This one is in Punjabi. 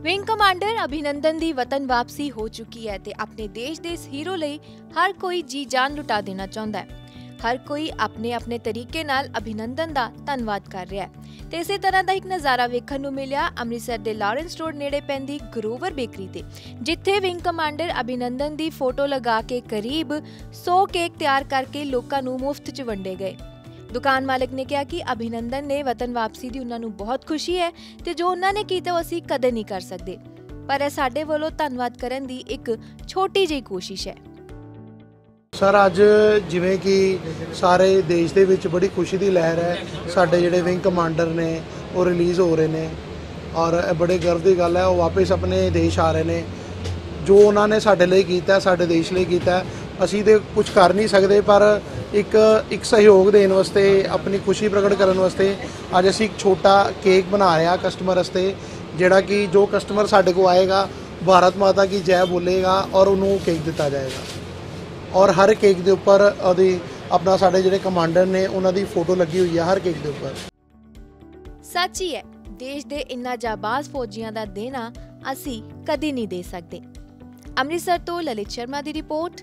ਵਿੰਗ ਕਮਾਂਡਰ ਅਭਿਨੰਦਨ ਦੀ ਵਤਨ ਵਾਪਸੀ ਹੋ ਚੁੱਕੀ ਹੈ ਤੇ ਆਪਣੇ ਦੇਸ਼ ਦੇ ਇਸ ਹੀਰੋ ਲਈ ਹਰ ਕੋਈ ਜੀ ਜਾਨ ਲੁਟਾ ਦੇਣਾ ਚਾਹੁੰਦਾ ਹੈ। ਹਰ ਕੋਈ ਆਪਣੇ ਆਪਣੇ ਤਰੀਕੇ ਨਾਲ ਅਭਿਨੰਦਨ ਦਾ ਧੰਨਵਾਦ ਕਰ ਰਿਹਾ ਹੈ। ਤੇ ਇਸੇ ਤਰ੍ਹਾਂ ਦਾ ਇੱਕ ਨਜ਼ਾਰਾ ਵੇਖਣ ਨੂੰ ਮਿਲਿਆ ਅੰਮ੍ਰਿਤਸਰ ਦੇ ਲਾਰੈਂਸ ਰੋਡ ਨੇੜੇ ਪੈਂਦੀ ਗਰੋਵਰ ਬੇਕਰੀ ਤੇ, ਜਿੱਥੇ ਵਿੰਗ ਕਮਾਂਡਰ ਅਭਿਨੰਦਨ ਦੀ ਫੋਟੋ ਲਗਾ ਕੇ ਕਰੀਬ 100 ਕੇਕ ਤਿਆਰ ਕਰਕੇ ਲੋਕਾਂ ਨੂੰ ਮੁਫਤ 'ਚ ਵੰਡੇ ਗਏ। ਦੁਕਾਨ ਮਾਲਕ ਨੇ ਕਿਹਾ ਕਿ ਅਭਿਨੰਦਨ ਨੇ ਵਤਨ ਵਾਪਸੀ ਦੀ ਉਹਨਾਂ ਨੂੰ ਬਹੁਤ ਖੁਸ਼ੀ ਹੈ ਤੇ ਜੋ ਉਹਨਾਂ ਨੇ ਕੀਤਾ ਉਹ ਅਸੀਂ ਕਦੇ ਨਹੀਂ ਕਰ ਸਕਦੇ। ਪਰ ਇਹ ਸਾਡੇ ਵੱਲੋਂ ਧੰਨਵਾਦ ਕਰਨ ਦੀ ਇੱਕ ਛੋਟੀ ਜਿਹੀ ਕੋਸ਼ਿਸ਼ ਹੈ। ਸਰ, ਅੱਜ ਜਿਵੇਂ ਕਿ ਸਾਰੇ ਦੇਸ਼ ਦੇ ਵਿੱਚ ਬੜੀ ਖੁਸ਼ੀ ਦੀ ਲਹਿਰ ਹੈ। ਸਾਡੇ ਜਿਹੜੇ ਵਿੰਗ ਕਮਾਂਡਰ ਨੇ, ਉਹ ਰਿਲੀਜ਼ ਹੋ ਰਹੇ ਨੇ ਔਰ ਇਹ ਬੜੇ ਗਰਵ ਦੀ ਗੱਲ ਹੈ। ਉਹ ਵਾਪਸ ਆਪਣੇ ਦੇਸ਼ ਆ ਰਹੇ ਨੇ। ਜੋ ਉਹਨਾਂ ਨੇ ਸਾਡੇ ਲਈ ਕੀਤਾ, ਸਾਡੇ ਦੇਸ਼ ਲਈ ਕੀਤਾ ਅਸੀਂ ਤੇ ਕੁਝ ਕਰ ਨਹੀਂ ਸਕਦੇ, ਪਰ ਇੱਕ ਇੱਕ ਸਹਿਯੋਗ ਦੇਣ ਵਾਸਤੇ, ਆਪਣੀ ਖੁਸ਼ੀ ਪ੍ਰਗਟ ਕਰਨ ਵਾਸਤੇ ਅੱਜ ਅਸੀਂ ਇੱਕ ਛੋਟਾ ਕੇਕ ਬਣਾ ਰਹੇ ਹਾਂ ਕਸਟਮਰ ਵਾਸਤੇ, ਜਿਹੜਾ ਕਿ ਜੋ ਕਸਟਮਰ ਸਾਡੇ ਕੋਲ ਆਏਗਾ, ਭਾਰਤ ਮਾਤਾ ਕੀ ਜੈ ਬੋਲੇਗਾ ਔਰ ਉਹਨੂੰ ਕੇਕ ਦਿੱਤਾ ਜਾਏਗਾ। ਔਰ ਹਰ ਕੇਕ ਦੇ ਉੱਪਰ ਉਹਦੀ, ਆਪਣਾ ਸਾਡੇ ਜਿਹੜੇ ਕਮਾਂਡਰ ਨੇ, ਉਹਨਾਂ ਦੀ ਫੋਟੋ ਲੱਗੀ ਹੋਈ ਹੈ ਹਰ ਕੇਕ ਦੇ ਉੱਪਰ। ਸੱਚ ਹੀ ਹੈ ਦੇਸ਼ ਦੇ ਇਨ੍ਹਾਂ ਜਾਬਾਜ਼ ਫੌਜੀਆਂ ਦਾ ਦੇਣਾ ਅਸੀਂ ਕਦੀ ਨਹੀਂ ਦੇ ਸਕਦੇ। ਅੰਮ੍ਰਿਤਸਰ ਤੋਂ ਲਲਿਤ ਸ਼ਰਮਾ ਦੀ ਰਿਪੋਰਟ।